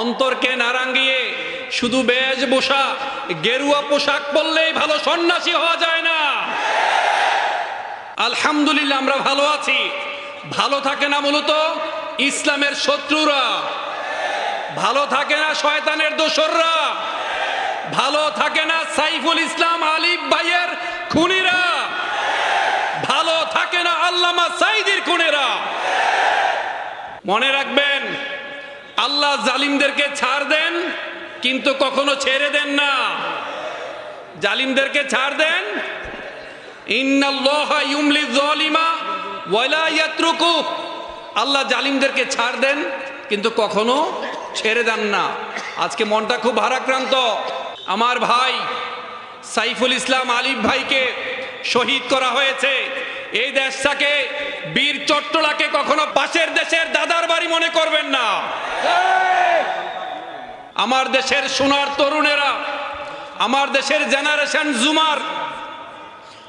অন্তরকে নারাঙ্গিয়ে শুধু বেশ বসা, গেরুয়া পোশাক পরলেই ভালো সন্ন্যাসী হওয়া যায় না। আলহামদুলিল্লাহ, আমরা ভালো আছি। ভালো থাকে না মূলত ইসলামের শত্রুরা। ভালো থাকে না শয়তানের দোসররা। ভালো থাকে না সাইফুল ইসলাম আলিফ ভাইয়ের খুনিরা। ভালো থাকে না আল্লামা সাইদির খুনেরা। মনে রাখবেন আল্লাহ জালিমদেরকে ছাড় দেন, কিন্তু কখনো ছেড়ে দেন না। জালিমদেরকে ছাড় দেন। আল্লাহ জালিমদেরকে ছাড় দেন, কিন্তু কখনো ছেড়ে দেন না। আজকে মনটা খুব ভারাক্রান্ত। আমার ভাই সাইফুল ইসলাম আলিফ ভাইকে শহীদ করা হয়েছে। এই দেশটাকে বীর চট্টলাকে কখনো পাশের দেশের দাদার বাড়ি মনে করবেন না। আমার দেশের সোনার তরুণেরা, আমার দেশের জেনারেশন জুমার,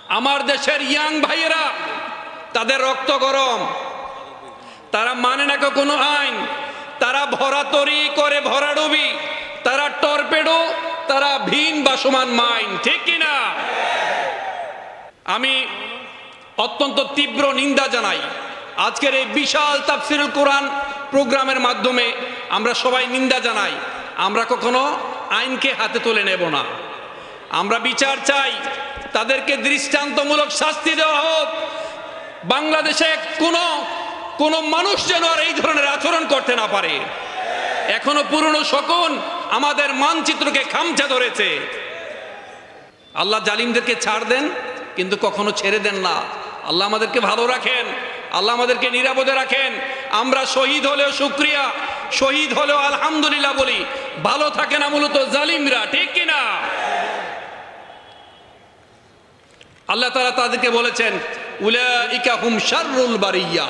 আমার দেশের ইয়াং ভাইয়েরা, তাদের রক্ত গরম। তারা মানে না কোনো আইন। তারা ভরা তরি করে ভরাডুবি তারা টর্পেডো, তারা ভিন বাসমান মাইন। ঠিক কিনা? আমি অত্যন্ত তীব্র নিন্দা জানাই। আজকের এই বিশাল তাফসিরুল কোরআন প্রোগ্রামের মাধ্যমে আমরা সবাই নিন্দা জানাই। আমরা কখনো আইনকে হাতে তুলে নেব না। আমরা বিচার চাই, তাদেরকে দৃষ্টান্তমূলক শাস্তি দেওয়া হোক। বাংলাদেশে কোনো কোনো মানুষ যেন আর এই ধরনের আচরণ করতে না পারে। এখনও পুরনো শকুন আমাদের মানচিত্রকে খামচা ধরেছে। আল্লাহ জালিমদেরকে ছাড় দেন, কিন্তু কখনো ছেড়ে দেন না। আল্লাহ আমাদেরকে ভালো রাখেন, আল্লাহ আমাদেরকে নিরাপদে রাখেন। আমরা শহীদ হলেও শুক্রিয়া, শহীদ হলেও আলহামদুলিল্লাহ বলি, ভালো থাকে না মূলত জালিমরা, ঠিক কিনা আল্লাহ তারা তাদেরকে বলেছেন, উলাইকা হুম শাররুল বারিয়া।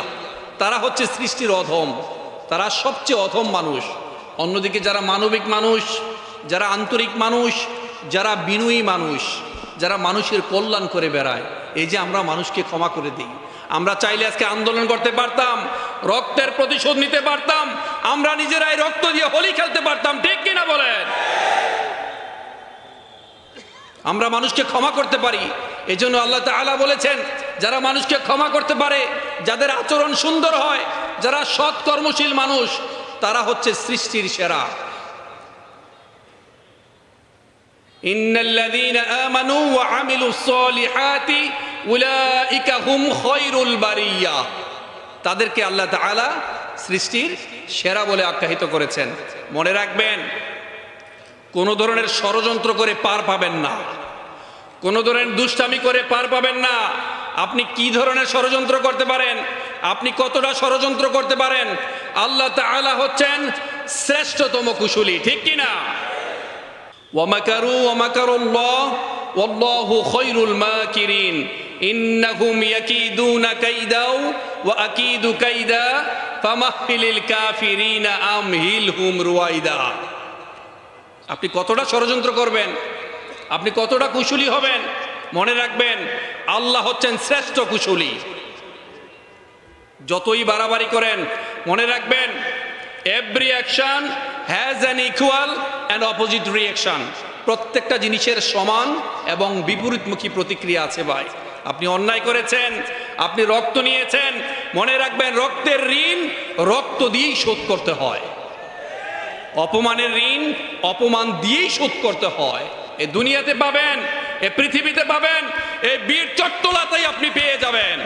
তারা হচ্ছে সৃষ্টির অধম, তারা সবচেয়ে অধম মানুষ। অন্যদিকে যারা মানবিক মানুষ, যারা আন্তরিক মানুষ, যারা বিনয়ী মানুষ যারা মানুষের কল্যাণ করে বেড়ায়, এই যে আমরা মানুষকে ক্ষমা করে দিই। আমরা চাইলে আজকে আন্দোলন করতে পারতাম, রক্তের প্রতিশোধ নিতে পারতাম, আমরা নিজেরাই রক্ত দিয়ে হোলি খেলতে পারতাম, ঠিক কিনা বলেন? আমরা মানুষকে ক্ষমা করতে পারি এই জন্য আল্লাহ তাআলা বলেছেন, যারা মানুষকে ক্ষমা করতে পারে, যাদের আচরণ সুন্দর হয়, যারা সৎ কর্মশীল মানুষ, তারা হচ্ছে সৃষ্টির সেরা। ইন্নাল্লাযীনা আমানু ওয়া আমিলুস সালিহাতি উলাইকা হুম খায়রুল বারিয়া। তাদেরকে আল্লাহ তাআলা সৃষ্টির সেরা বলে আখ্যায়িত করেছেন। মনে রাখবেন, কোনো ধরনের ষড়যন্ত্র করে পার পাবেন না। কোনো ধরনের দুষ্টামি করে পার পাবেন না। আপনি কি ধরনের ষড়যন্ত্র করতে পারেন? আপনি কতটা ষড়যন্ত্র করতে পারেন? আল্লাহ তাআলা হচ্ছেন শ্রেষ্ঠতম কুশলী, ঠিক কি না ওয়ামাকারু ওয়ামাকারুল্লাহ ওয়াল্লাহু খায়রুল মাকিরিন ইন্নাহুম ইয়াকিদুনা কাইদাও ওয়া আকিদু কাইদা ফামাহহিলিল কাফিরিনা আমহিলহুম রুয়াইদা আপনি কতটা ষড়যন্ত্র করবেন? আপনি কতটা কুশলী হবেন? মনে রাখবেন, আল্লাহ হচ্ছেন শ্রেষ্ঠ কুশলী। যতই বাড়াবাড়ি করেন, মনে রাখবেন every action has an equal and opposite reaction প্রত্যেকটা জিনিসের সমান এবং বিপরীতমুখী প্রতিক্রিয়া আছে ভাই। আপনি অন্যায় করেছেন, আপনি রক্ত নিয়েছেন, মনে রাখবেন রক্তের ঋণ রক্ত দিয়েই শোধ করতে হয়। অপমানের ঋণ অপমান দিয়েই শোধ করতে হয়। এ দুনিয়াতে পাবেন, এ পৃথিবীতে পাবেন এই বীর চট্টলাতেই আপনি পেয়ে যাবেন।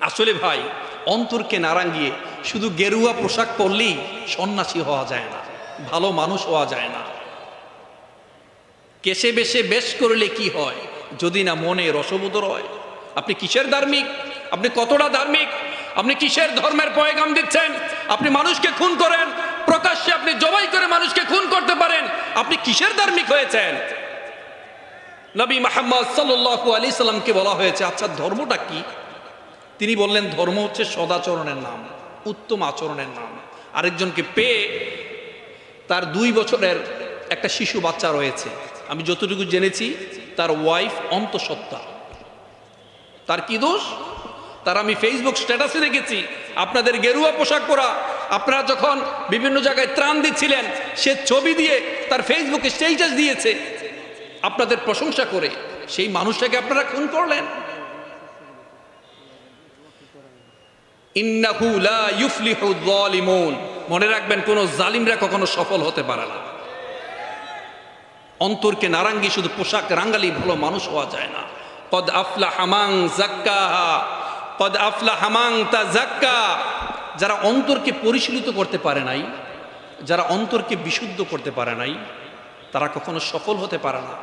আসলে ভাই, অন্তরকে নারাঙ্গিয়ে শুধু গেরুয়া পোশাক পরলেই সন্ন্যাসী হওয়া যায় না, ভালো মানুষ হওয়া যায় না। কেসে বেশে বেশ করলে কি হয়? যদি না মনে রসবোধ হয়। আপনি কিসের ধার্মিক? আপনি কতটা ধার্মিক? আপনি কিসের ধর্মের পয়গাম দিচ্ছেন? আপনি মানুষকে খুন করেন, প্রকাশ্যে আপনি জবাই করে মানুষকে খুন করতে পারেন। আপনি কিসের ধার্মিক হয়েছেন? নবী মাহমদ সাল্লু আলি সাল্লামকে বলা হয়েছে আচ্ছা ধর্মটা কি? তিনি বললেন, ধর্ম হচ্ছে সদাচরণের নাম। উত্তম আচরণের নাম। আরেকজনকে পেয়ে তার দুই বছরের একটা শিশু বাচ্চা রয়েছে। আমি যতটুকু জেনেছি, তার ওয়াইফ অন্তঃসত্ত্বা। তার কি দোষ? তার আমি ফেসবুক স্ট্যাটাসে দেখেছি। আপনাদের গেরুয়া পোশাক পরা। আপনারা যখন বিভিন্ন জায়গায় ত্রাণ দিচ্ছিলেন, সে ছবি দিয়ে তার ফেসবুকে স্টেটাস দিয়েছে। আপনাদের প্রশংসা করে সেই মানুষটাকে আপনারা খুন করলেন। ইন্নাহু লা ইউফলিহু যালিমুন। মনে রাখবেন, কোন জালিমরা কখনো সফল হতে পারে না। অন্তরকে নারাঙ্গি, শুধু পোশাক রাঙ্গালি ভালো মানুষ হওয়া যায় না। কদ আফলা হামাং জাক্কাহা কদ আফলা হামাং তা জাক্কা যারা অন্তরকে পরিশীলিত করতে পারে নাই, যারা অন্তরকে বিশুদ্ধ করতে পারে নাই, তারা কখনো সফল হতে পারে না।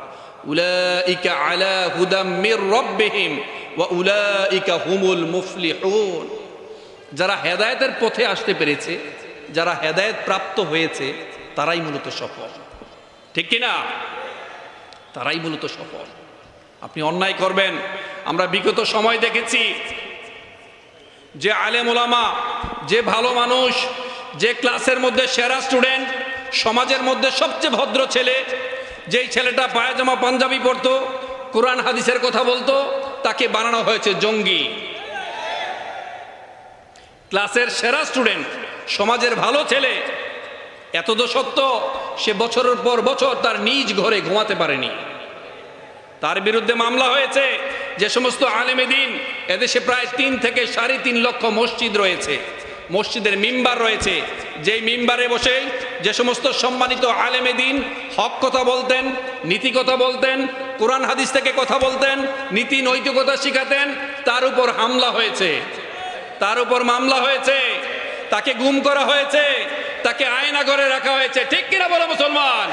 উলাইকা আলা হুদাম মির রব্বিহিম, ওয়া উলাইকা হুমুল মুফলিহুন। যারা হেদায়েতের পথে আসতে পেরেছে, যারা হেদায়েত প্রাপ্ত হয়েছে, তারাই মূলত সফল। ঠিক কিনা? তারাই মূলত সফল। আপনি অন্যায় করবেন। আমরা বিগত সময় দেখেছি যে আলেম ওলামা, যে ভালো মানুষ, যে ক্লাসের মধ্যে সেরা স্টুডেন্ট, সমাজের মধ্যে সবচেয়ে ভদ্র ছেলে, যেই ছেলেটা পায়জামা, পাঞ্জাবি পরতো, কোরআন, হাদিসের কথা বলতো, তাকে বানানো হয়েছে জঙ্গি। ক্লাসের সেরা স্টুডেন্ট, সমাজের ভালো ছেলে। এত সত্য, সে বছরের পর বছর তার নিজ ঘরে ঘুমাতে পারেনি। তার বিরুদ্ধে মামলা হয়েছে, যে সমস্ত আলেমে দিন, এদেশে প্রায় তিন থেকে সাড়ে তিন লক্ষ মসজিদ রয়েছে। মসজিদের মিম্বার রয়েছে। যেই মিম্বারে বসে যে সমস্ত সম্মানিত আলেমে দিন, হক কথা বলতেন, নীতি কথা বলতেন, কোরআন হাদিস থেকে কথা বলতেন, নীতি নৈতিকতা শিখাতেন, তার উপর হামলা হয়েছে। তার উপর মামলা হয়েছে, তাকে গুম করা হয়েছে, তাকে আয়না করে রাখা হয়েছে। ঠিক কিনা বলো মুসলমান?